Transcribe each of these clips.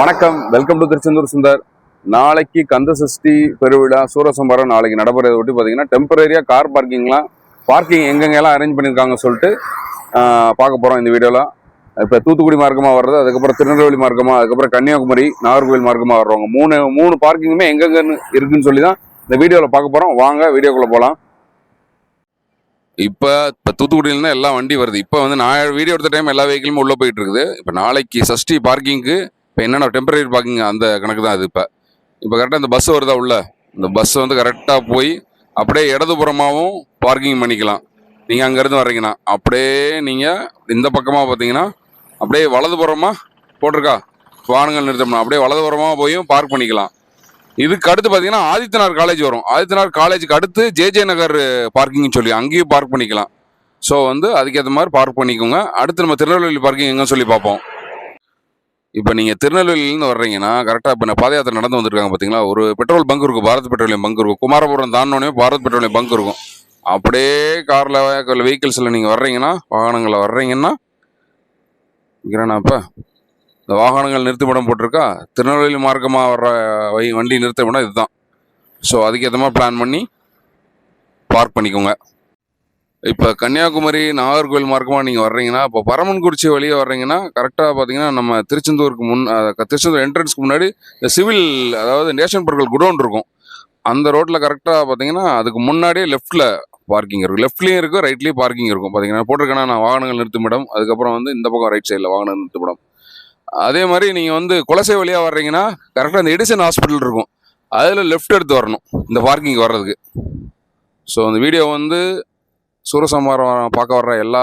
வணக்கம். Welcome to Tiruchendur Sundar. நாளைக்கு கந்த சஷ்டி பெருவிழா சூரசம்பாரம் நாளைக்கு நடைபெறதை ஒட்டி பார்த்தீங்கன்னா டெம்பரரியாக கார் பார்க்கிங்லாம் பார்க்கிங் எங்கெங்கெல்லாம் அரேஞ்ச் பண்ணியிருக்காங்க சொல்லிட்டு பார்க்க போகிறோம் இந்த வீடியோவில் இப்போ தூத்துக்குடி மார்க்கமாக வர்றது அதுக்கப்புறம் திருநெல்வேலி மார்க்கமாக அதுக்கப்புறம் கன்னியாகுமரி நாகர்கோவில் மார்க்கமாக வர்றவங்க மூணு மூணு பார்க்கிங்குமே எங்கெங்கன்னு இருக்குன்னு சொல்லி தான் இந்த வீடியோவில் பார்க்க போகிறோம் வாங்க வீடியோக்குள்ளே போகலாம் இப்போ இப்போ தூத்துக்குடியிலேருந்து எல்லா வண்டி வருது. இப்போ வந்து நான் வீடியோ எடுத்த டைம் எல்லா வெஹிக்கிளுமே உள்ளே போயிட்டு இருக்குது. இப்போ நாளைக்கு சஷ்டி பார்க்கிங்க்கு இப்போ என்னென்ன டெம்பரரி பார்க்கிங் அந்த கணக்கு தான் அது இப்போ. இப்போ கரெக்டாக இந்த பஸ் வருதா உள்ள? இந்த பஸ் வந்து கரெக்டாக போய் அப்படியே இடதுபுறமாகவும் பார்க்கிங் பண்ணிக்கலாம். நீங்கள் அங்கேருந்து வர்றீங்கன்னா அப்படியே நீங்கள் இந்த பக்கமாக பார்த்தீங்கன்னா அப்படியே வலதுபுறமாக போட்டிருக்கா? வாகனங்கள் நிறுத்தம்னா அப்படியே வலதுபுறமாக போயும் பார்க் பண்ணிக்கலாம். இதுக்கு அடுத்து பார்த்தீங்கன்னா ஆதித்யநாத் காலேஜ் வரும். ஆதித்யநாத் காலேஜுக்கு அடுத்து ஜேஜே நகர் பார்க்கிங்னு சொல்லி அங்கேயும் பார்க் பண்ணிக்கலாம். ஸோ வந்து அதுக்கேற்ற மாதிரி பார்க் பண்ணிக்கோங்க. அடுத்து நம்ம திருநெல்வேலி பார்க்கிங் எங்கன்னு சொல்லி பார்ப்போம். இப்போ நீங்கள் திருநெல்வேலியிலேருந்து வர்றீங்கன்னா கரெக்டாக இப்போ நான் பாத யாத்திரை நடந்து வந்திருக்காங்க பார்த்தீங்களா ஒரு பெட்ரோல் பங்க் இருக்கும் பாரத் பெட்ரோலியம் பங்க் இருக்கும். குமாரபுரம் தாண்டோடனே பாரத் பெட்ரோலியம் பங்க் இருக்கும். அப்படியே காரில் வெஹிக்கிள்ஸில் நீங்கள் வர்றீங்கன்னா வாகனங்களில் வர்றீங்கன்னா இப்போ? இந்த வாகனங்கள் நிறுத்துமிடம் போட்டிருக்கா? திருநெல்வேலி மார்க்கமாக வர்ற வை வண்டி நிறுத்தப்படம் இதுதான். ஸோ அதுக்கேற்ற மாதிரி பிளான் பண்ணி பார்க் பண்ணிக்கோங்க. இப்போ கன்னியாகுமரி நாகர்கோவில் மார்க்கமாக நீங்கள் வர்றீங்கன்னா இப்போ பரமன்குறிச்சி வழியாக வர்றீங்கன்னா கரெக்டாக பார்த்தீங்கன்னா நம்ம திருச்செந்தூருக்கு முன் திருச்செந்தூர் என்ட்ரன்ஸ்க்கு முன்னாடி இந்த சிவில் அதாவது நேஷன் பொருட்கள் குடோன் இருக்கும். அந்த ரோட்டில் கரெக்டாக பார்த்தீங்கன்னா அதுக்கு முன்னாடியே லெஃப்ட்டில் பார்க்கிங் இருக்கும் லெஃப்ட்லேயும் இருக்கும் ரைட்லேயும் பார்க்கிங் இருக்கும். பார்த்தீங்கன்னா போட்டிருக்கேன்னா நான் வாகனங்கள் நிறுத்துமிடம் அதுக்கப்புறம் வந்து இந்த பக்கம் ரைட் சைடில் வாகனம் நிறுத்துமிடம் அதே மாதிரி நீங்கள் வந்து குலசை வழியாக வர்றீங்கன்னா கரெக்டாக இந்த எடிசன் ஹாஸ்பிட்டல் இருக்கும். அதில் லெஃப்ட் எடுத்து வரணும் இந்த பார்க்கிங் வர்றதுக்கு. ஸோ அந்த வீடியோ வந்து சூரசம்ஹாரம் பார்க்க வர்ற எல்லா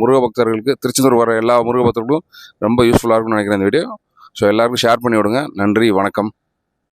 முருக பக்தர்களுக்கு திருச்செந்தூர் வர எல்லா முருக பக்தர்களுக்கும் ரொம்ப யூஸ்ஃபுல்லாக இருக்கும்னு நினைக்கிறேன் இந்த வீடியோ ஸோ எல்லாருக்கும் ஷேர் பண்ணி விடுங்க. நன்றி வணக்கம்.